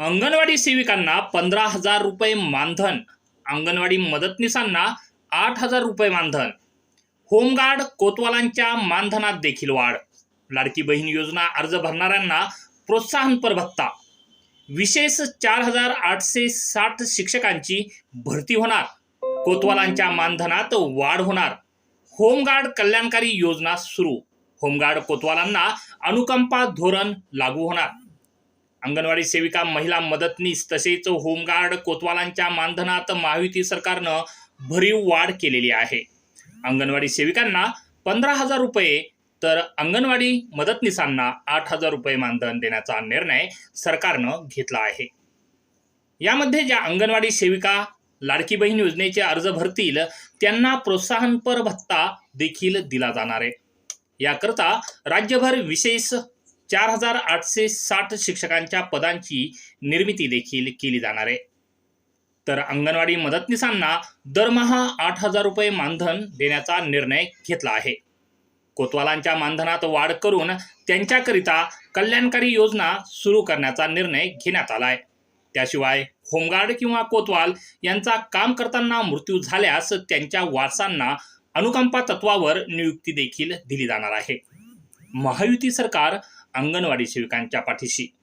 अंगणवाडी सेविकांना पंधरा हजार रुपये मानधन अंगणवाडी मदतनीसांना आठ हजार रुपये मानधन. होमगार्ड कोतवालांच्या मानधनात देखील वाढ. लाडकी बहीण योजना अर्ज भरणाऱ्यांना प्रोत्साहनपर भत्ता विशेष चार हजार आठशे साठ शिक्षकांची भरती होणार. कोतवालांच्या मानधनात वाढ होणार. होमगार्ड कल्याणकारी योजना सुरू. होमगार्ड कोतवालांना अनुकंपा धोरण लागू होणार. अंगणवाडी सेविका महिला मदतनीस तसेच होमगार्ड कोतवालांच्या मानधनात महायुती सरकारनं भरीव वाढ केलेली आहे. अंगणवाडी सेविकांना पंधरा हजार रुपये तर अंगणवाडी मदतनीसांना आठ हजार रुपये मानधन देण्याचा निर्णय सरकारनं घेतला आहे. यामध्ये ज्या अंगणवाडी सेविका लाडकी बहीण योजनेचे अर्ज भरतील त्यांना प्रोत्साहनपर भत्ता देखील दिला जाणार आहे. याकरता राज्यभर विशेष चार हजार आठशे साठ शिक्षकांच्या पदांची निर्मिती देखील केली जाणार आहे. तर अंगणवाडी मदतनीसांना दरमहा आठ हजार रुपये मानधन देण्याचा निर्णय घेतला आहे. कोतवालांच्या मानधनात वाढ करून त्यांच्याकरिता कल्याणकारी योजना सुरू करण्याचा निर्णय घेण्यात आला आहे त्याशिवाय होमगार्ड किंवा कोतवाल यांचा काम करताना मृत्यू झाल्यास त्यांच्या वारसांना अनुकंपा तत्वावर नियुक्ती देखील दिली जाणार आहे. महायुती सरकार अंगणवाडी सेविकांच्या पाठीशी.